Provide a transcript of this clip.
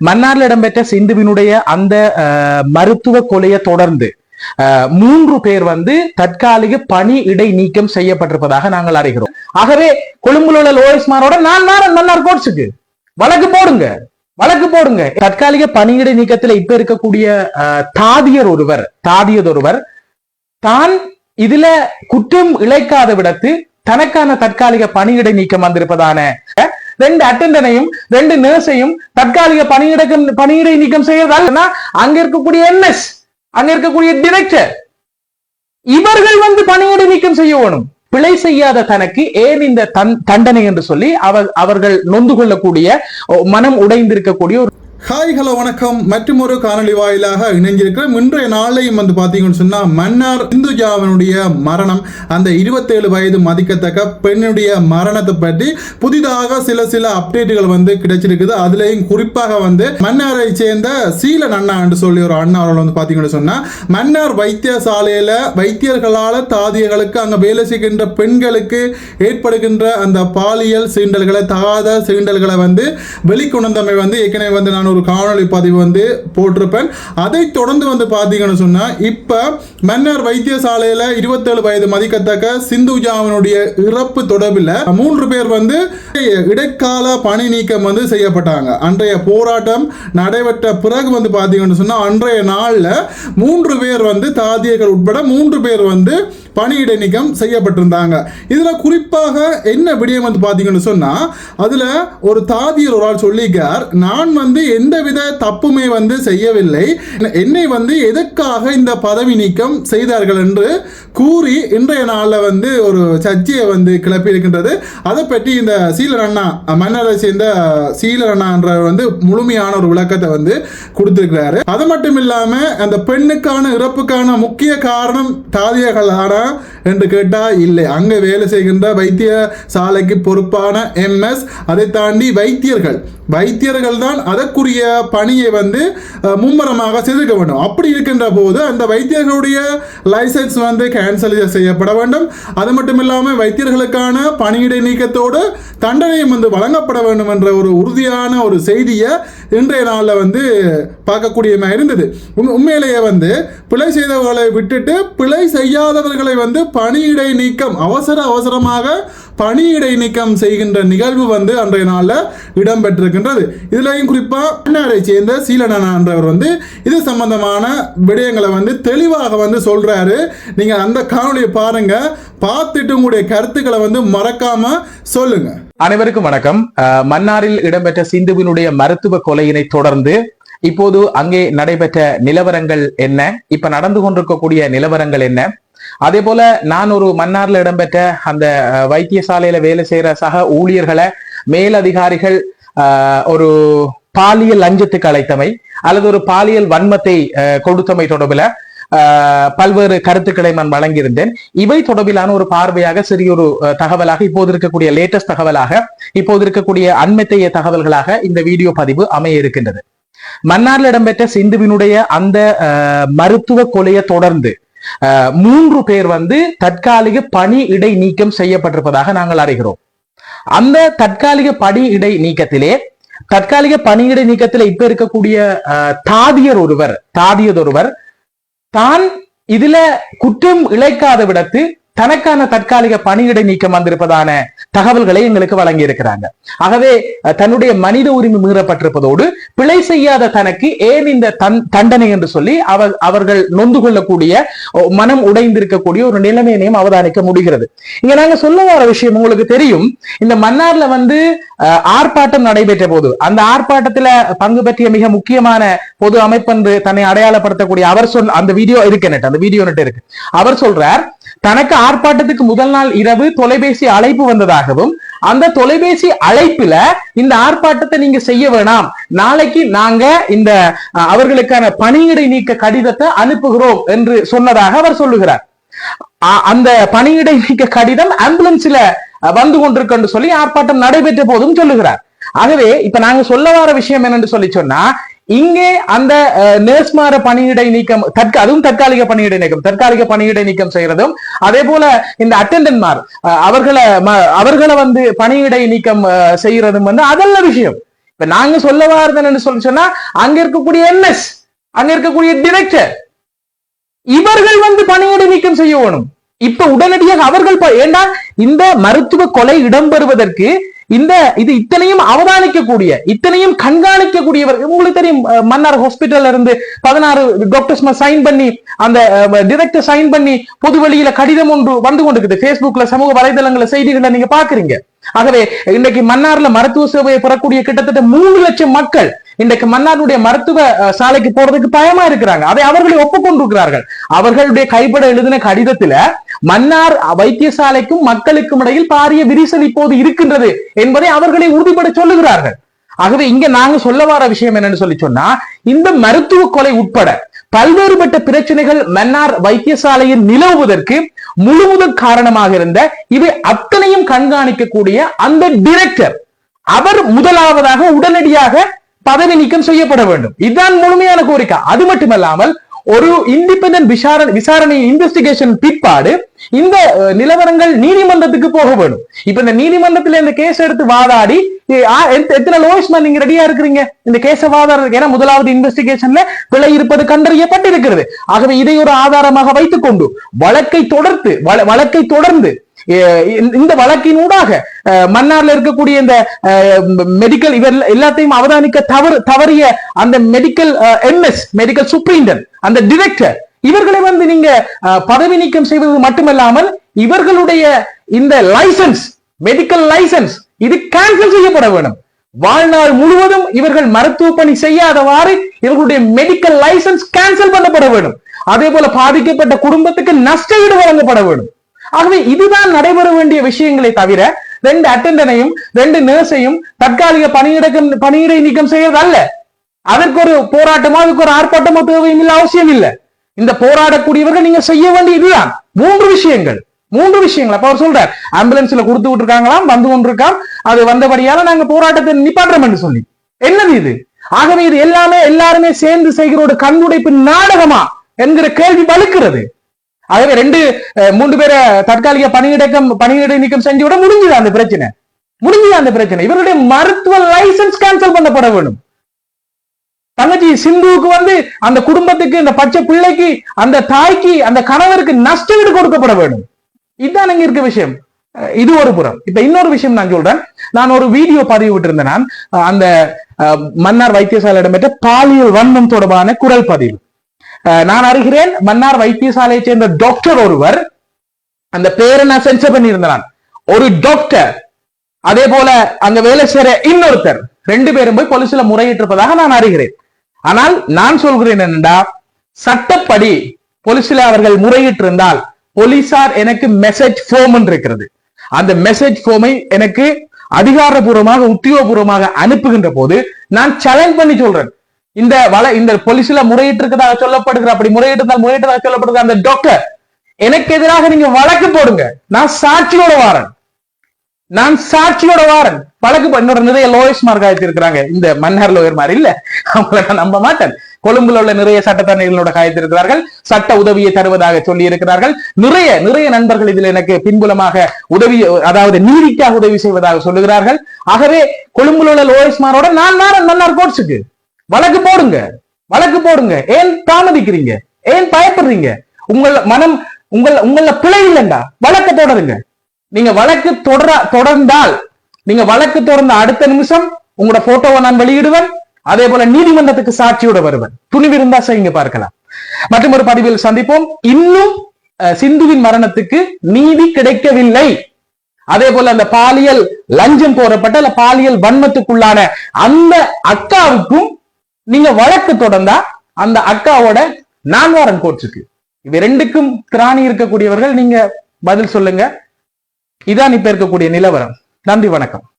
மன்னார்ல இடம்பெற்ற சிந்துவினுடைய அந்த மருத்துவ கொலையை தொடர்ந்து மூன்று பேர் வந்து தற்காலிக பணி இடை நீக்கம் செய்யப்பட்டிருப்பதாக நாங்கள் அறிகிறோம். ஆகவே கொழும்புல உள்ள லோயஸ்மாரோட நான் வாரன் மன்னார் கோட்ஸுக்கு வழக்கு போடுங்க வழக்கு போடுங்க. தற்காலிக பணியிடை நீக்கத்துல இப்ப இருக்கக்கூடிய தாதியர் ஒருவர் தாதியர் ஒருவர் தான் இதுல குற்றம் இழைக்காத விடத்து தனக்கான தற்காலிக பணியிடை நீக்கம் வந்திருப்பதான ரெண்டு அட்டண்டனையும் ரெண்டு நர்ஸையும் தற்காலிக பணியிடக்கம் பணியிடை நீக்கம் செய்யறதால் அங்க இருக்கக்கூடிய என்எஸ் அங்க இருக்கக்கூடிய டிரெக்டர் இவர்கள் வந்து பணியிடை நீக்கம் செய்ய வேணும். பிழை செய்யாத தனக்கு ஏன் இந்த தன்- தண்டனை என்று சொல்லி அவர் அவர்கள் நொந்து கொள்ளக்கூடிய மனம் உடைந்திருக்கக்கூடிய ஒரு ஹாய் ஹலோ வணக்கம். மற்றும் ஒரு காணொலி வாயிலாக இணைஞ்சிருக்கிறோம் இன்றைய நாளையும் வந்து பார்த்தீங்கன்னு சொன்னால் மன்னார் இந்துஜாவினுடைய மரணம் அந்த இருபத்தேழு வயது மதிக்கத்தக்க பெண்ணுடைய மரணத்தை பற்றி புதிதாக சில சில அப்டேட்டுகள் வந்து கிடைச்சிருக்குது. அதுலேயும் குறிப்பாக வந்து மன்னாரை சேர்ந்த சீலன் அண்ணா என்று சொல்லி ஒரு அண்ணா அவர்கள் வந்து பார்த்தீங்கன்னு சொன்னால் மன்னார் வைத்தியசாலையில் வைத்தியர்களால் தாதியர்களுக்கு அங்கே வேலை செய்கின்ற பெண்களுக்கு ஏற்படுகின்ற அந்த பாலியல் சீண்டல்களை தகாத சீண்டல்களை வந்து வெளிக்கொணர்ந்தமை வந்து ஏற்கனவே வந்து நான் ஒரு காணொலி பதிவு வந்து போட்டிருப்பேன். அதை தொடர்ந்து வந்து பார்த்தீங்கன்னு சொன்னால் இப்போ மன்னார் வைத்தியசாலையில் இருபத்தேழு வயது மதிக்கத்தக்க சிந்துஜாவினுடைய இறப்பு தொடர்பில் மூன்று பேர் வந்து இடைக்கால பணி நீக்கம் வந்து செய்யப்பட்டாங்க. அன்றைய போராட்டம் நடைபெற்ற பிறகு வந்து பார்த்தீங்கன்னு சொன்னால் அன்றைய நாளில் மூன்று பேர் வந்து தாதியர்கள் உட்பட மூன்று பேர் வந்து பணியிடை நீக்கம் செய்யப்பட்டிருந்தாங்க. இதில் குறிப்பாக என்ன விடயம் வந்து பார்த்தீங்கன்னு சொன்னா அதில் ஒரு தாதியர் ஒரு ஆள் சொல்லிக்கார் நான் வந்து எந்தவித தப்புமே வந்து செய்யவில்லை. என்னை வந்து எதற்காக இந்த பதவி நீக்கம் செய்தார்கள் என்று கூறி இன்றைய நாளில் வந்து ஒரு சர்ச்சையை வந்து கிளப்பி இருக்கின்றது. அதை பற்றி இந்த சீலரண்ணா மன்னரை சேர்ந்த சீலர் என்ற வந்து முழுமையான ஒரு விளக்கத்தை வந்து கொடுத்துருக்கிறாரு. அது மட்டும் இல்லாமல் அந்த பெண்ணுக்கான இறப்புக்கான முக்கிய காரணம் தாதியர்களான என்று கேட்டா இல்லை. அங்க வேலை செய்கின்ற வைத்திய சாலைக்கு பொறுப்பான எம்எஸ் அதை தாண்டி வைத்தியர்கள். வைத்தியர்கள் தான் அதற்குரிய பணியை வந்து மும்முரமாக செய்திருக்க வேண்டும். அப்படி இருக்கின்ற போது அந்த வைத்தியர்களுடைய லைசன்ஸ் வந்து கேன்சல் செய்யப்பட வேண்டும். அது மட்டும் இல்லாமல் வைத்தியர்களுக்கான பணியிடை நீக்கத்தோடு தண்டனையும் வந்து வழங்கப்பட வேண்டும் என்ற ஒரு உறுதியான ஒரு செய்தியை இன்றைய நாளில் வந்து பார்க்கக்கூடியமா இருந்தது. உண்- உண்மையிலேயே வந்து பிழை செய்தவர்களை விட்டுட்டு பிழை செய்யாதவர்களை வந்து பணியிடை நீக்கம் அவசர அவசரமாக பணியிடை நீக்கம் செய்கின்ற நிகழ்வு வந்து அன்றைய நாளில் இடம்பெற்றிருக்கின்றது. இதுலையும் குறிப்பாக அண்ணாரை சேர்ந்த சீலனனா என்றவர் வந்து இது சம்பந்தமான விடயங்களை வந்து தெளிவாக வந்து சொல்றாரு. நீங்க அந்த காணொலியை பாருங்க. பார்த்துட்டு உங்களுடைய கருத்துக்களை வந்து மறக்காம சொல்லுங்க. அனைவருக்கும் வணக்கம். மன்னாரில் இடம்பெற்ற சிந்துவினுடைய மருத்துவ கொலையினை தொடர்ந்து இப்போது அங்கே நடைபெற்ற நிலவரங்கள் என்ன? இப்ப நடந்து கொண்டிருக்கக்கூடிய நிலவரங்கள் என்ன? அதே போல நான் ஒரு மன்னார்ல இடம்பெற்ற அந்த வைத்தியசாலையில வேலை செய்யற சக ஊழியர்களை மேலதிகாரிகள் ஒரு பாலியல் லஞ்சத்துக்கு அழைத்தமை அல்லது ஒரு பாலியல் வன்மத்தை அஹ், கொடுத்தமை தொடர்பில் பல்வேறு கருத்துக்களை நான் வழங்கியிருந்தேன். இவை தொடர்பிலான ஒரு பார்வையாக சிறிய ஒரு தகவலாக இப்போது இருக்கக்கூடிய லேட்டஸ்ட் தகவலாக இப்போது இருக்கக்கூடிய அண்மைத்தைய தகவல்களாக இந்த வீடியோ பதிவு அமைய இருக்கின்றது. மன்னார்ல இடம்பெற்ற சிந்துவினுடைய அந்த மருத்துவ கொலையை தொடர்ந்து மூன்று பேர் வந்து தற்காலிக பணி இடை நீக்கம் செய்யப்பட்டிருப்பதாக நாங்கள் அறிகிறோம். அந்த தற்காலிக பணி இடை நீக்கத்திலே தற்காலிக பணியிடை நீக்கத்தில் இப்ப இருக்கக்கூடிய தாதியர் ஒருவர் தாதியர் ஒருவர் தான் இதுல குற்றம் இழைக்காத விடத்து தனக்கான தற்காலிக பணியிடை நீக்கம் வந்திருப்பதான தகவல்களை எங்களுக்கு வழங்கி இருக்கிறாங்க ஆகவே தன்னுடைய மனித உரிமை மீறப்பட்டிருப்பதோடு பிழை செய்யாத தனக்கு ஏன் இந்த தன் தண்டனை என்று சொல்லி அவர் அவர்கள் நொந்து கொள்ளக்கூடிய மனம் உடைந்திருக்கக்கூடிய ஒரு நிலைமையினையும் அவதானிக்க முடிகிறது. இங்க நாங்க சொல்ல வர விஷயம் உங்களுக்கு தெரியும். இந்த மன்னார்ல வந்து ஆர்ப்பாட்டம் நடைபெற்ற போது அந்த ஆர்ப்பாட்டத்துல பங்கு பற்றிய மிக முக்கியமான பொது அமைப்பென்று தன்னை அடையாளப்படுத்தக்கூடிய அவர் சொல் அந்த வீடியோ இருக்கு அந்த வீடியோ இருக்கு. அவர் சொல்றார் தனக்கு ஆர்ப்பாட்டத்துக்கு முதல் நாள் இரவு தொலைபேசி அழைப்பு வந்ததாகவும் அந்த தொலைபேசி அழைப்புல இந்த ஆர்ப்பாட்டத்தை நீங்க செய்ய வேணாம். நாளைக்கு நாங்க இந்த அவர்களுக்கான பணியிடை நீக்க கடிதத்தை அனுப்புகிறோம் என்று சொன்னதாக அவர் சொல்லுகிறார். அந்த பணியிடை நீக்க கடிதம் ஆம்புலன்ஸ்ல அஹ், வந்து கொண்டிருக்கு சொல்லி ஆர்ப்பாட்டம் நடைபெற்ற போதும் சொல்லுகிறார். ஆகவே இப்ப நாங்க சொல்ல வர விஷயம் என்னன்னு சொல்லி சொன்னா இங்கே அந்த நேர்ஸ்மார பணியிடை நீக்கம் தற்க அதுவும் தற்காலிக பணியிடை நீக்கம் தற்காலிக பணியிடை நீக்கம் செய்யறதும் அதே போல இந்த அட்டண்டன்மார் அவர்களை அவர்களை வந்து பணியிடை நீக்கம் செய்யறதும் வந்து அதல்ல விஷயம். இப்ப நாங்க சொல்ல வாரதுன்னு சொல்லி சொன்னா அங்க இருக்கக்கூடிய என்எஸ் அங்க இருக்கக்கூடிய டிரெக்டர் இவர்கள் வந்து பணியிடை நீக்கம் செய்ய வேணும். இப்ப உடனடியாக அவர்கள் ஏண்டா இந்த மருத்துவ கொலை இடம்பெறுவதற்கு இந்த இது இத்தனையும் அவதானிக்கக்கூடிய இத்தனையும் கண்காணிக்கக்கூடியவர் உங்களுக்கு தெரியும் மன்னார் ஹாஸ்பிட்டல்ல இருந்து பதினாறு டாக்டர்ஸ் சைன் பண்ணி அந்த டிரெக்டர் சைன் பண்ணி பொது வெளியில கடிதம் ஒன்று வந்து கொண்டிருக்குது. பேஸ்புக்ல சமூக வலைதளங்கள செய்திகளை நீங்க பாக்குறீங்க ஆகவே இன்றைக்கு மன்னார்ல மருத்துவ சேவையை பெறக்கூடிய கிட்டத்தட்ட மூணு லட்சம் மக்கள் இன்றைக்கு மன்னாருடைய மருத்துவ சாலைக்கு போறதுக்கு பயமா இருக்கிறாங்க. அதை அவர்களை ஒப்புக்கொண்டிருக்கிறார்கள். அவர்களுடைய கைப்பட எழுதின கடிதத்துல மன்னார் வைத்தியசாலைக்கும் மக்களுக்கும் இடையில் பாரிய விரிசல் இப்போது இருக்கின்றது என்பதை அவர்களை உறுதிபட சொல்லுகிறார்கள். ஆகவே இங்க நாங்க சொல்ல வர விஷயம் என்னன்னு சொல்லி சொன்னா இந்த மருத்துவ கொலை உட்பட பல்வேறுபட்ட பிரச்சனைகள் மன்னார் வைத்தியசாலையில் நிலவுவதற்கு முழுவதும் காரணமாக இருந்த இவை அத்தனையும் கண்காணிக்கக்கூடிய அந்த டிரெக்டர் அவர் முதலாவதாக உடனடியாக பதவி நீக்கம் செய்யப்பட வேண்டும். இதுதான் முழுமையான கோரிக்கை. அது மட்டுமல்லாமல் ஒரு இண்டிபெண்டன்ட் விசாரணை விசாரணை இன்வெஸ்டிகேஷன் பிற்பாடு இந்த நிலவரங்கள் நீதிமன்றத்துக்கு போக வேணும். இப்ப இந்த நீதிமன்றத்துல இந்த கேஸ் எடுத்து வாதாடி எத்தனை லோயஸ்மா நீங்க ரெடியா இருக்கிறீங்க? இந்த கேஸ வாதாடுறதுக்கு ஏன்னா முதலாவது இன்வெஸ்டிகேஷன்ல பிழை இருப்பது கண்டறியப்பட்டிருக்கிறது. ஆகவே இதை ஒரு ஆதாரமாக வைத்துக் கொண்டு வழக்கை தொடர்ந்து வழக்கை தொடர்ந்து இந்த- இந்த வழக்கின் ஊடாக அஹ், மன்னார்ல இருக்கக்கூடிய இந்த மெடிக்கல் இவர் எல்லாத்தையும் அவதானிக்க தவறு தவறிய அந்த மெடிக்கல் எம்எஸ் மெடிக்கல் சுப்ரீண்டன் அந்த டிரெக்டர் இவர்களை வந்து நீங்க பதவி நீக்கம் செய்வது மட்டுமல்லாமல் இவர்களுடைய இந்த லைசன்ஸ் மெடிக்கல் லைசன்ஸ் இது கேன்சல் செய்யப்பட வேண்டும். வாழ்நாள் முழுவதும் இவர்கள் மருத்துவ பணி செய்யாதவாறு இவர்களுடைய மெடிக்கல் லைசன்ஸ் கேன்சல் பண்ணப்பட வேண்டும். அதே போல பாதிக்கப்பட்ட குடும்பத்துக்கு நஷ்டஈடு வழங்கப்பட வேண்டும். ஆகவே இதுதான் நடைபெற வேண்டிய விஷயங்களை தவிர ரெண்டு அட்டெண்டனையும் ரெண்டு நர்ஸையும் தற்காலிக பணியிடக்கம் பணியிடை நீக்கம் செய்யறது அல்ல அதற்கு ஒரு போராட்டமோ அதுக்கு ஒரு ஆர்ப்பாட்டமோ தேவையில்லை இல்லை அவசியம் இல்லை. இந்த போராடக்கூடியவர்கள் நீங்க செய்ய வேண்டிய இதுதான். மூன்று விஷயங்கள். மூன்று விஷயங்கள். அப்ப அவர் சொல்றார் ஆம்புலன்ஸ்ல கொடுத்து விட்டுருக்காங்களாம் வந்து கொண்டிருக்காம். அது வந்தபடியால நாங்க போராட்டத்தை நிப்பாட்டுறோம் என்று சொல்லி. என்னது இது? ஆகவே இது எல்லாமே எல்லாருமே சேர்ந்து செய்கிற ஒரு கண்துடைப்பு நாடகமா என்கிற கேள்வி வலுக்கிறது. ஆகவே ரெண்டு மூன்று பேரை தற்காலிக பணியிடக்கம் பணியிட நீக்கம் செஞ்சு விட முடிஞ்சுது அந்த பிரச்சனை? முடிஞ்சுது அந்த பிரச்சனை? இவருடைய மருத்துவ லைசன்ஸ் கேன்சல் பண்ணப்பட வேண்டும். தங்கச்சி சிந்துவுக்கு வந்து அந்த குடும்பத்துக்கு இந்த பச்சை பிள்ளைக்கு அந்த தாய்க்கு அந்த கணவருக்கு நஷ்டஈடு கொடுக்கப்பட வேண்டும். இதுதான் அங்க இருக்க விஷயம். இது ஒரு புறம். இப்ப இன்னொரு விஷயம் நான் சொல்றேன். நான் ஒரு வீடியோ பதிவு விட்டிருந்தேன் நான். அந்த அஹ், மன்னார் வைத்தியசாலை இடம்பெற்ற பாலியல் வன்மம் தொடர்பான குரல் பதிவு. அஹ், நான் அறிகிறேன் மன்னார் வைத்தியசாலையை சேர்ந்த டாக்டர் ஒருவர் அந்த பேரை நான் சென்சர் பண்ணியிருந்தான் ஒரு டாக்டர் அதே போல அங்க வேலை செய்யற இன்னொருத்தர் ரெண்டு பேரும் போய் போலீஸ்ல முறையிட்டிருப்பதாக நான் அறிகிறேன். ஆனால் நான் சொல்கிறேன் என்னடா சட்டப்படி போலீஸில் அவர்கள் முறையிட்டிருந்தால் போலீசார் எனக்கு மெசேஜ் ஃபோம் இருக்கிறது அந்த மெசேஜ் ஃபோமை எனக்கு அதிகாரபூர்வமாக உத்தியோகபூர்வமாக அனுப்புகின்ற போது நான் சேலஞ்ச் பண்ணி சொல்றேன். இந்த வள இந்த போலீஸ்ல முறையிட்டு இருக்கதாக சொல்லப்படுகிற அப்படி முறையிட்டு இருந்தால் முறையிட்டதாக சொல்லப்படுகிற அந்த டாக்டர் எனக்கு எதிராக நீங்க வழக்கு போடுங்க. நான் சாட்சியோட வாரேன். நான் சாட்சியோட வாரன். வழக்கு என்னோட நிறைய லோயர்ஸ் மார்க் ஆயிட்டிருக்கிறாங்க. இந்த மன்னர் லோயர் மாதிரி இல்ல. அவங்கள நான் நம்ப மாட்டேன். கொழும்புல உள்ள நிறைய சட்டத்தரணிகளோட காய்த்திருக்கிறார்கள். சட்ட உதவியை தருவதாக சொல்லி இருக்கிறார்கள் நிறைய நிறைய நண்பர்கள் இதில் எனக்கு பின்புலமாக உதவி அதாவது நீதிக்காக உதவி செய்வதாக சொல்லுகிறார்கள். ஆகவே கொழும்புல உள்ள லோயர்ஸ்மாரோட நான் வாரன் மன்னார் கோட்ஸுக்கு வழக்கு போடுங்க. வழக்கு போடுங்க. ஏன் தாமதிக்கிறீங்க? ஏன் பயப்படுறீங்க? உங்கள மனம் உங்கள உங்கள பிழை இல்லைண்டா? வழக்க தொடருங்க. நீங்க வழக்கு தொடர தொடர்ந்தால் நீங்க வழக்கு தொடர்ந்த அடுத்த நிமிஷம் உங்களோட போட்டோவை நான் வெளியிடுவேன். அதே போல நீதிமன்றத்துக்கு சாட்சியோட வருவேன். துணிவு இருந்தா செய்யுங்க பார்க்கலாம். மற்றும் ஒரு பதிவில் சந்திப்போம். இன்னும் அஹ், சிந்துவின் மரணத்துக்கு நீதி கிடைக்கவில்லை. அதே போல அந்த பாலியல் லஞ்சம் கோரப்பட்ட அல்ல பாலியல் வன்மத்துக்குள்ளான அந்த அக்காவுக்கும் நீங்க வழக்கு தொடர்ந்தா அந்த அக்காவோட நான்காரன் கோர்ட்டுக்கு இவை ரெண்டுக்கும் திராணி இருக்கக்கூடியவர்கள் நீங்க பதில் சொல்லுங்க. இதான் இப்ப இருக்கக்கூடிய நிலவரம். நன்றி வணக்கம்.